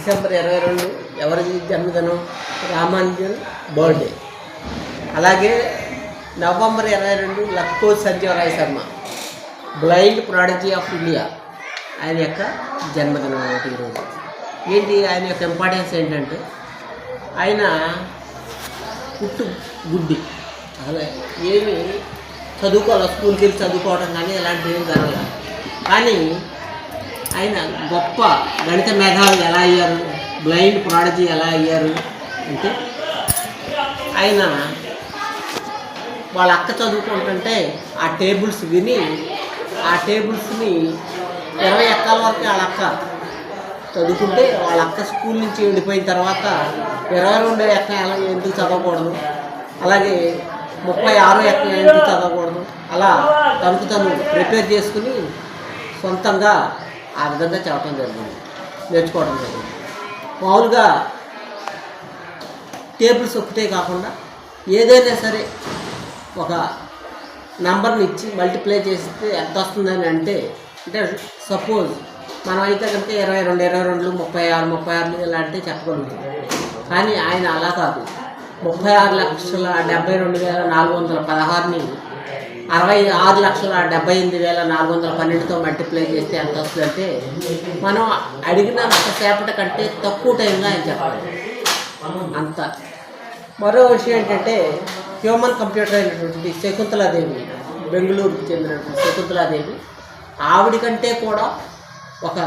December ఇరవై రెండు ఎవరి జన్మదినం? రామానుజన్ బర్త్డే. అలాగే నవంబర్ ఇరవై రెండు లక్కో Sanjeevarai Sharma blind prodigy of India ఆయన యొక్క జన్మదినం అన్నమాట ఈరోజు. ఏంటి ఆయన యొక్క ఇంపార్టెన్స్ ఏంటంటే ఆయన పుట్టు గుడ్డి. అసలు ఏమి చదువుకోవాలి? స్కూల్కి వెళ్ళి చదువుకోవడం కానీ ఇలాంటివి ఏం జరగలేదు కానీ ఆయన గొప్ప గణిత మేధావులు ఎలా అయ్యారు? బ్లైండ్ ప్రాడజీ ఎలా అయ్యారు? అంటే ఆయన వాళ్ళ అక్క చదువుకుంటుంటే ఆ టేబుల్స్ విని ఆ టేబుల్స్ని ఇరవై ఎక్కాల వరకు వాళ్ళ అక్క చదువుకుంటే వాళ్ళ అక్క స్కూల్ నుంచి వెళ్ళిపోయిన తర్వాత ఇరవై రెండు ఎక్క ఎలా ఎందుకు చదవకూడదు? అలాగే ముప్పై ఆరు ఎక్క ఎందుకు చదవకూడదు? అలా తనకు తను ప్రిపేర్ చేసుకుని సొంతంగా ఆ విధంగా చెప్పడం జరిగింది. నేర్చుకోవడం జరిగింది. మామూలుగా టేబుల్స్ ఒకటే కాకుండా ఏదైనా సరే ఒక నంబర్ని ఇచ్చి మల్టిప్లై చేస్తే ఎంత వస్తుందని అంటే అంటే సపోజ్ మనం అయితే కనుక ఇరవై రెండు ఇరవై రెండు ముప్పై ఆరు ముప్పై ఆరు ఇలాంటివి చెప్పగలుగుతాం. కానీ ఆయన అలా కాదు. ముప్పై ఆరు లక్షల డెబ్బై రెండు వేల నాలుగు వందల పదహారుని అరవై ఆరు లక్షల డెబ్బై ఎనిమిది వేల నాలుగు వందల పన్నెండుతో మల్టిప్లై చేస్తే ఎంత వస్తుందంటే మనం అడిగినంత సేపటి కంటే తక్కువ టైంలో ఆయన చెప్పాలి. అంత. మరో విషయం ఏంటంటే హ్యూమన్ కంప్యూటర్ అయినటువంటి శకుంతలాదేవి బెంగళూరుకు చెందినటువంటి శకుంతలాదేవి ఆవిడ కంటే కూడా ఒక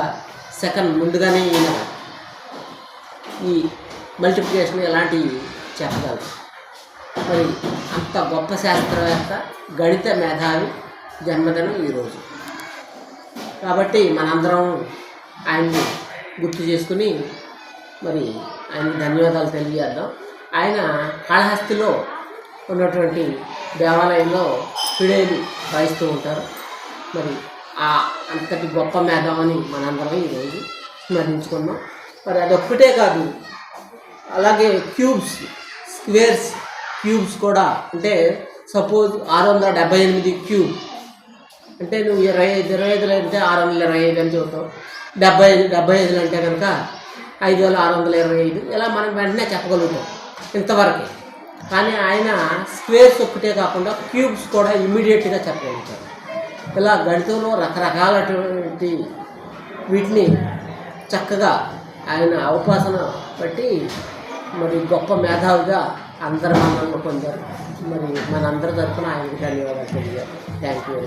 సెకండ్ ముందుగానే ఈయన ఈ మల్టిప్లికేషన్ ఇలాంటివి చెప్పగలరు? మరి అంత గొప్ప శాస్త్రవేత్త గణిత మేధావి జన్మదినం ఈరోజు కాబట్టి మనందరం ఆయన్ని గుర్తు చేసుకుని మరి ఆయన ధన్యవాదాలు తెలియజేద్దాం. ఆయన కాళహస్తిలో ఉన్నటువంటి దేవాలయంలో పిడేలు వాయిస్తూ ఉంటారు. మరి ఆ అంతటి గొప్ప మేధావని మనందరం ఈరోజు స్మరించుకున్నాం. మరి అదొక్కటే కాదు అలాగే క్యూబ్స్ స్క్వేర్స్ క్యూబ్స్ కూడా అంటే సపోజ్ ఆరు వందల డెబ్బై ఎనిమిది క్యూబ్ అంటే నువ్వు ఇరవై ఐదు ఇరవై ఐదులో అంటే ఆరు వందల ఇరవై ఐదు అని చెబుతావు డెబ్బై ఐదు డెబ్బై ఐదులు అంటే కనుక ఐదు వేల ఆరు వందల ఇరవై ఐదు. ఇలా మనం వెంటనే చెప్పగలుగుతాం ఇంతవరకు. కానీ ఆయన స్క్వేర్స్ ఒక్కటే కాకుండా క్యూబ్స్ కూడా ఇమీడియట్గా చెప్పగలుగుతారు. ఇలా గణితంలో రకరకాలటువంటి వీటిని చక్కగా ఆయన అవకాశం బట్టి మరి గొప్ప మేధావిగా అందరి మన్నలను పొందారు మరి మనందరి తరఫున ఆయనకి ధన్యవాదాలు తెలియజేయాలి. Thank you